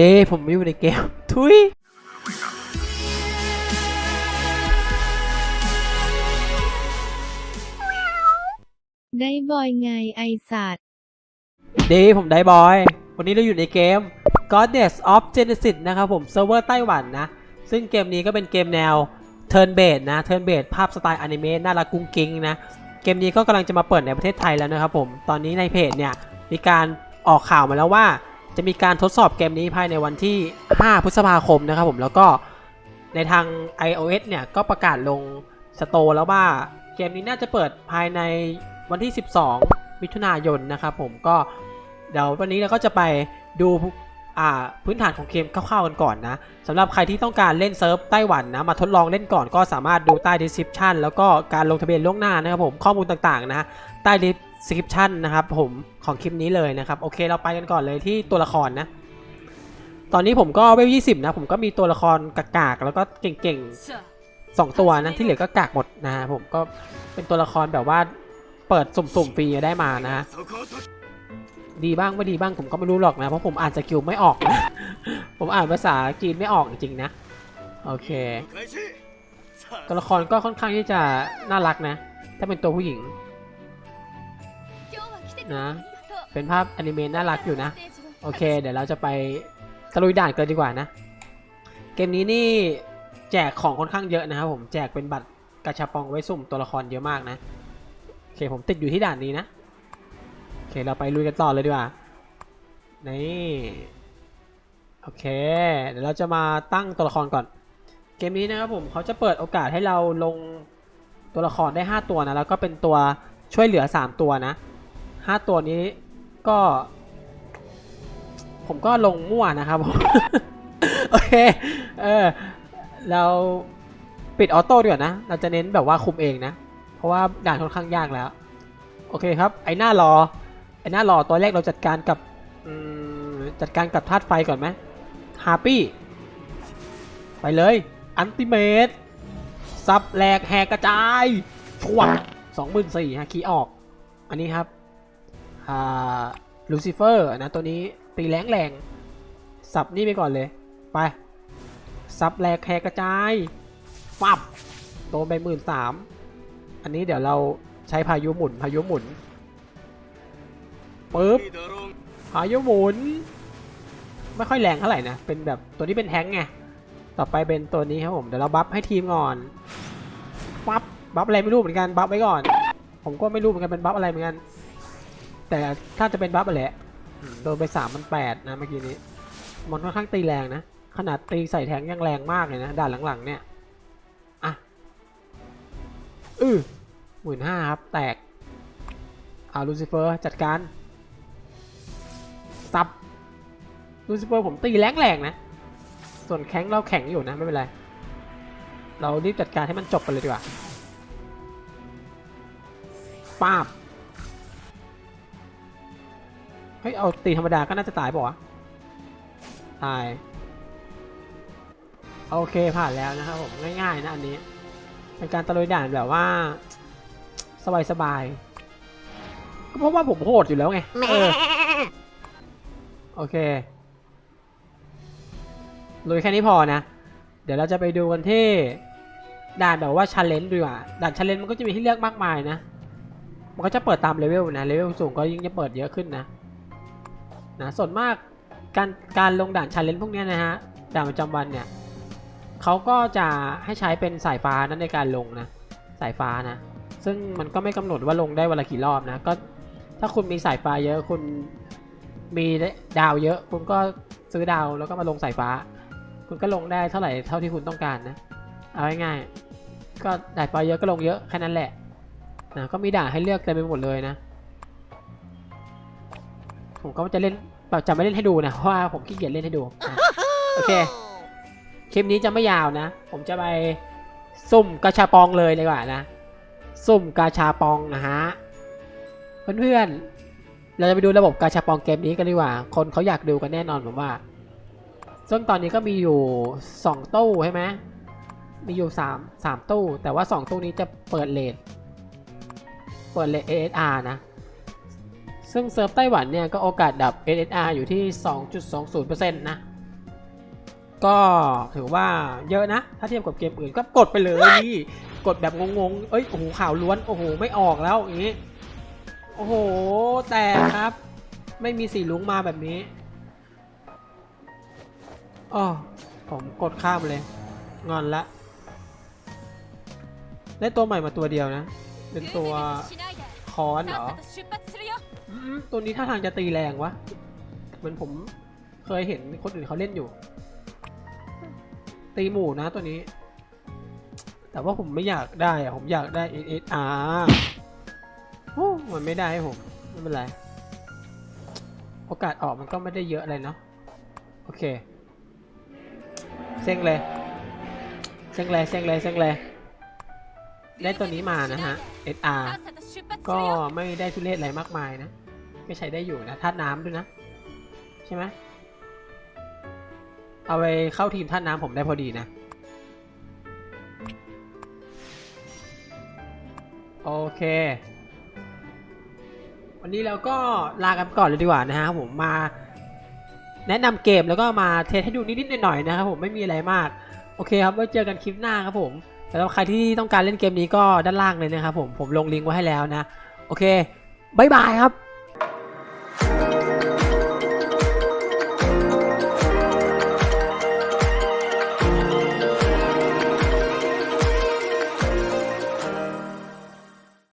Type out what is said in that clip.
ดผมไม่อยู่ในเกม ทุยได้บอยไงไอสัตว์เดผมได้บอย วันนี้เราอยู่ในเกม Goddess of Genesis นะครับผมเซิร์ฟเวอร์ไต้หวันนะ ซึ่งเกมนี้ก็เป็นเกมแนว Turn Based นะ Turn Based ภาพสไตล์อนิเมะน่ารักกุ้งกิ้งนะ เกมนี้ก็กำลังจะมาเปิดในประเทศไทยแล้วนะครับผม ตอนนี้ในเพจเนี่ย มีการออกข่าวมาแล้วว่า จะมีการทดสอบเกมนี้ภายในวันที่ 5 พฤษภาคมนะครับผมแล้วก็ในทาง iOS เนี่ยก็ประกาศลงสโตร์แล้วว่าเกมนี้น่าจะเปิดภายในวันที่ 12 มิถุนายนนะครับผมก็เดี๋ยววันนี้เราก็จะไปดูพื้นฐานของเกมคร่าวๆกันก่อนนะสำหรับใครที่ต้องการเล่นเซิร์ฟไต้หวันนะมาทดลองเล่นก่อนก็สามารถดูใต้ description แล้วก็การลงทะเบียนล่วงหน้านะครับผมข้อมูลต่างๆนะใต้ description นะครับผมของคลิปนี้เลยนะครับ โอเคเราไปกันก่อนเลยที่ตัวละครนะ ตอนนี้ผมก็เวล20นะ ผมก็มีตัวละครกากๆแล้วก็เก่งๆสองตัวนะที่เหลือก็กากหมดนะฮะผมก็เป็นตัวละครแบบว่าเปิดสุ่มๆฟรีได้มานะฮะดีบ้างไม่ดีบ้างผมก็ไม่รู้หรอกนะ เพราะผมอ่านสกิลไม่ออกนะ ผมอ่านภาษาจีนไม่ออกจริงๆนะ โอเค ตัวละครก็ค่อนข้างที่จะน่ารักนะ ถ้าเป็นตัวผู้หญิง นะ เป็นภาพอนิเมะน่ารักอยู่นะ โอเค เดี๋ยวเราจะไปตะลุยด่านกันดีกว่านะ เกมนี้นี่แจกของค่อนข้างเยอะนะครับผมแจกเป็นบัตรกระชับปองไว้สุ่มตัวละครเยอะมากนะ โอเคผมติดอยู่ที่ด่านนี้นะ โอเคเราไปลุยกันต่อเลยดีกว่า นี่ โอเค เดี๋ยวเราจะมาตั้งตัวละครก่อน เกมนี้นะครับผมเขาจะเปิดโอกาสให้เราลงตัวละครได้ 5 ตัวนะ แล้วก็เป็นตัวช่วยเหลือ 3 ตัวนะ 5ตัวนี้ก็ ผมก็ลงมั่วนะครับผมโอเค เออ เราปิดออโต้ดีกว่านะ เราจะเน้นแบบว่าคุมเองนะ เพราะว่าด่านค่อนข้างยากแล้ว โอเคครับ ไอหน้ารอ ไอหน้ารอตัวแรกเราจัดการกับจัดการกับธาตุไฟก่อนไหมฮาปี้ ไปเลย อันติเมตซับแหลกแหกกระจายชวดสองหมื่นสี่ฮะคีออก อันนี้ครับ ลูซิเฟอร์นะตัวนี้ตีแรงแรงสับนี่ไปก่อนเลย ไปซับแหลกแหกกระจายฟับโดนไปหมื่นสามอันนี้เดี๋ยวเราใช้พายุหมุนพายุหมุนปึ๊บพายุหมุน ไม่ค่อยแรงเท่าไหร่นะ เป็นแบบตัวนี้เป็นแท้งไง ต่อไปเป็นตัวนี้ครับผม เดี๋ยวเราบัฟให้ทีมก่อนปั๊บบัฟอะไรไม่รู้เหมือนกัน บัฟไว้ก่อน ผมก็ไม่รู้เหมือนกันเป็นบัฟอะไรเหมือนกัน แต่ถ้าจะเป็นบัฟอะไรอะอืมโดนไปสามมันแปดนะเมื่อกี้นี้ มันค่อนข้างตีแรงนะ ขนาดตีใส่แทงยังแรงมากเลยนะด่านหลังๆเนี่ย อะ อือหมื่นห้าครับ แตกเอาลูซิเฟอร์จัดการ ซับลูซิเฟอร์ผมตีแรงแรงๆนะ ส่วนแข็งเราแข็งอยู่นะ ไม่เป็นไร เรารีบจัดการให้มันจบไปเลยดีกว่าป้าบ เฮ้ยเอาตีธรรมดาก็น่าจะตายเปล่าวะตาย โอเคผ่านแล้วนะครับผมง่ายๆนะอันนี้ เป็นการตะลุยด่านแบบว่า สบายๆก็เพราะว่าผมโหดอยู่แล้วไงเออโอเคลุยแค่นี้พอนะ เดี๋ยวเราจะไปดูกันที่ด่านแบบว่าชันเลนดีกว่าด่านชันเลนมันก็จะมีให้เลือกมากมายนะ มันก็จะเปิดตามเลเวลนะเลเวลสูงก็ยิ่งจะเปิดเยอะขึ้นนะ นะส่วนมากการการลงด่านชันเลนพวกนี้นะฮะด่านประจำวันเนี่ยเขาก็จะให้ใช้เป็นสายฟ้านั้นในการลงนะสายฟ้านะ ซึ่งมันก็ไม่กำหนดว่าลงได้วันละกี่รอบนะก็ถ้าคุณมีสายฟ้าเยอะคุณมีดาวเยอะ คุณก็ซื้อดาวแล้วก็มาลงสายฟ้า คุณก็ลงได้เท่าไหร่เท่าที่คุณต้องการนะเอาง่ายๆก็สายฟ้าเยอะก็ลงเยอะแค่นั้นแหละนะก็มีด่านให้เลือกเต็มไปหมดเลยนะ ผมก็จะเล่นแบบจะไม่เล่นให้ดูนะเพราะว่าผมขี้เกียจเล่นให้ดูนะโอเคคลิปนี้จะไม่ยาวนะ ผมจะไปสุ่มกาชาปองเลยดีกว่านะสุ่มกาชาปองนะฮะเพื่อนๆเราจะไปดูระบบกาชาปองเกมนี้กันดีกว่า คนเขาอยากดูกันแน่นอนผมว่าซึ่งตอนนี้ก็มีอยู่ 2 ตู้ใช่ไหมมีอยู่ 3 3 ตู้ แต่ว่า 2 ตู้นี้จะเปิดเลทเปิดเลท ASR นะ ซึ่งเซิร์ฟไต้หวันเนี่ยก็โอกาสดับ ASR อยู่ที่ 2.20%นะ ก็ถือว่าเยอะนะ ถ้าเทียบกับเกมอื่นก็กดไปเลยนี่กดแบบงงๆ เอ้ย โอ้โห ข่าวล้วน โอ้โห ไม่ออกแล้วอย่างนี้ โอ้โห แต่ครับ ไม่มีสีลุงมาแบบนี้อ๋อผมกดข้ามเลย งอนละ ได้ตัวใหม่มาตัวเดียวนะ เป็นตัวคอนเหรออืม ตัวนี้ท่าทางจะตีแรงวะ เหมือนผมเคยเห็นคนอื่นเขาเล่นอยู่ ตีหมู่นะตัวนี้ แต่ว่าผมไม่อยากได้อะผมอยากได้ SSR โอ้มันไม่ได้ให้ผมไม่เป็นไร โอกาสออกมันก็ไม่ได้เยอะอะไรเนาะโอเคเซ็งเลยเซ็งเลยเซ็งเลยเซ็งเลยได้ตัวนี้มานะฮะ SR ก็ไม่ได้ทุเรศอะไรมากมายนะ ก็ใช้ได้อยู่นะธาตุน้ำด้วยนะ ใช่ไหมเอาไปเข้าทีมธาตุน้ำผมได้พอดีนะ โอเค วันนี้เราก็ลากันไปก่อนเลยดีกว่านะฮะผมมา แนะนำเกมแล้วก็มาเทสให้ดูนิดๆหน่อยๆนะครับผมไม่มีอะไรมาก โอเคครับไว้เจอกันคลิปหน้าครับผม สำหรับใครที่ต้องการเล่นเกมนี้ก็ด้านล่างเลยนะครับผมผมลงลิงก์ไว้ให้แล้วนะ โอเคบายบายครับ